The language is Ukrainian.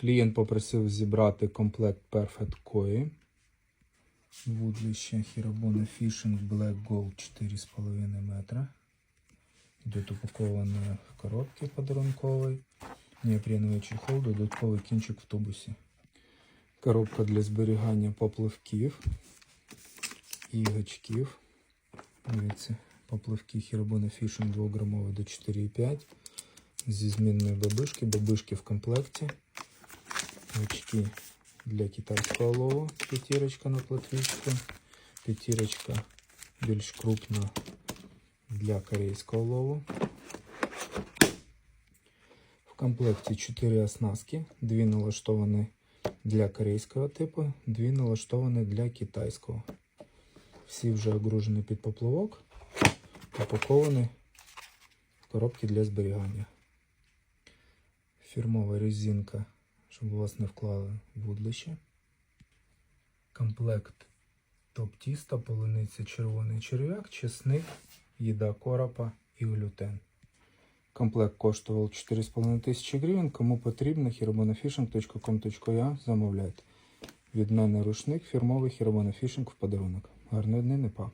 Клієнт попросив зібрати комплект Perfect Koi. Вудлище Хірабона Fishing Black Gold 4,5 метра. Йде упаковане в коробці подарунковій. Неопреновий чехол, додатковий кінчик в тубусі. Коробка для зберігання попливків і гачків. Дивіться, попливки Хірабона Fishing 2 грамові до 4,5. Зі змінної бабишки, бабишки в комплекті. Гачки для китайського лову, п'ятірочка на платвічку, п'ятірочка більш крупна для корейського лову. В комплекті 4 оснастки, 2 налаштовані для корейського типу, 2 налаштовані для китайського. Всі вже огружені під поплавок, упаковані в коробки для зберігання. Фірмова резинка, щоб вас не вклали вудлище. Комплект топ-тіста, полуниця, червоний черв'як, чесник, їда коропа і глютен. Комплект коштував 4,5 тисячі гривень. Кому потрібно, hierobonafishing.com.ua замовляйте. Від мене рушник фірмовий Hierobonafishing в подарунок. Гарної дни, не па.